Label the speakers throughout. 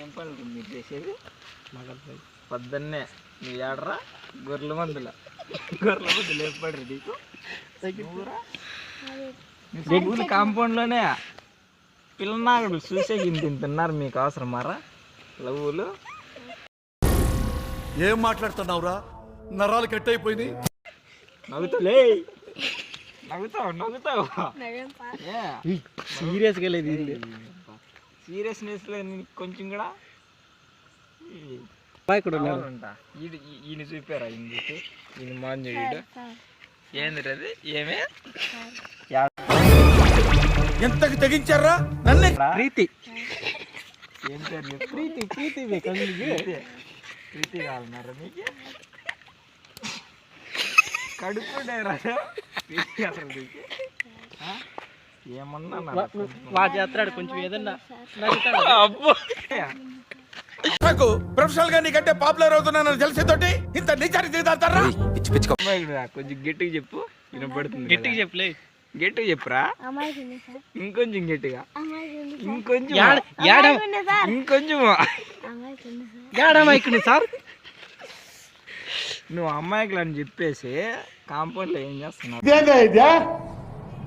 Speaker 1: ఏం పనులు మీరు చేసేది? పొద్దున్నే నీ ఏడరా గొర్రెల మందుల? గొర్రెల మందులు ఏం పడరు నీకు? మీ స్కూల్ కాంపౌండ్లోనే పిల్లనాగుడు చూసే ఇంత ఉన్నారు మీకు అవసరమారా? లవ్వులు?
Speaker 2: ఏం మాట్లాడుతున్నావురా? నరాలు కట్ అయిపోయింది
Speaker 1: నవ్వుతావులే నవ్వుతావు. నవ్వుతావు
Speaker 3: సీరియస్గా లేదు ఇది.
Speaker 1: సీరియస్నెస్ కొంచెం కూడా
Speaker 3: ఇక్కడ
Speaker 1: ఈయన చూపారా ఈయన చూపి? ఈయన మాంజుడు. ఏంది అది ఏమే?
Speaker 2: ఎంతకి తెగించారా? నన్నే
Speaker 3: ప్రీతి.
Speaker 1: ఏం పేరు
Speaker 3: ప్రీతి ప్రీతి
Speaker 1: ప్రీతి. కావాలన్నారా మీకు కడుపు డేరా ప్రీతి అసలు? ఏమన్నా
Speaker 3: చేస్తాడు కొంచెం ఏదన్నా
Speaker 2: నాకు ప్రొఫెషనల్గా నీకంటే పాపులర్ అవుతున్నానని తెలిసేతోటి ఇంత దిగుతారా
Speaker 1: కొంచెం గట్టిగా చెప్పు. వినపడుతుంది
Speaker 3: గట్టిగా
Speaker 1: కదా.
Speaker 3: చెప్పలే
Speaker 1: గట్టిగా చెప్పురా. ఇంకొంచెం గట్టిగా. ఇంకొంచెం
Speaker 4: సార్?
Speaker 1: ఇంకొంచెం
Speaker 4: అమ్మాయికి ఉంది సార్?
Speaker 3: యాడ మైకుని సార్?
Speaker 1: నువ్వు అమ్మాయికి అని చెప్పేసి కాంపౌండ్లో ఏం చేస్తున్నావు?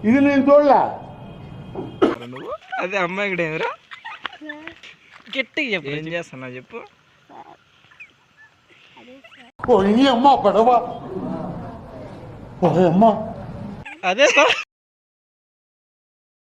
Speaker 5: ఇది నేను చూడలే.
Speaker 1: నువ్వు? అదే అమ్మాయికి ఏమిరా?
Speaker 3: గట్టిగా చెప్పు
Speaker 1: ఏం చేస్తున్నావు చెప్పు.
Speaker 5: అమ్మ.
Speaker 3: అదే సార్.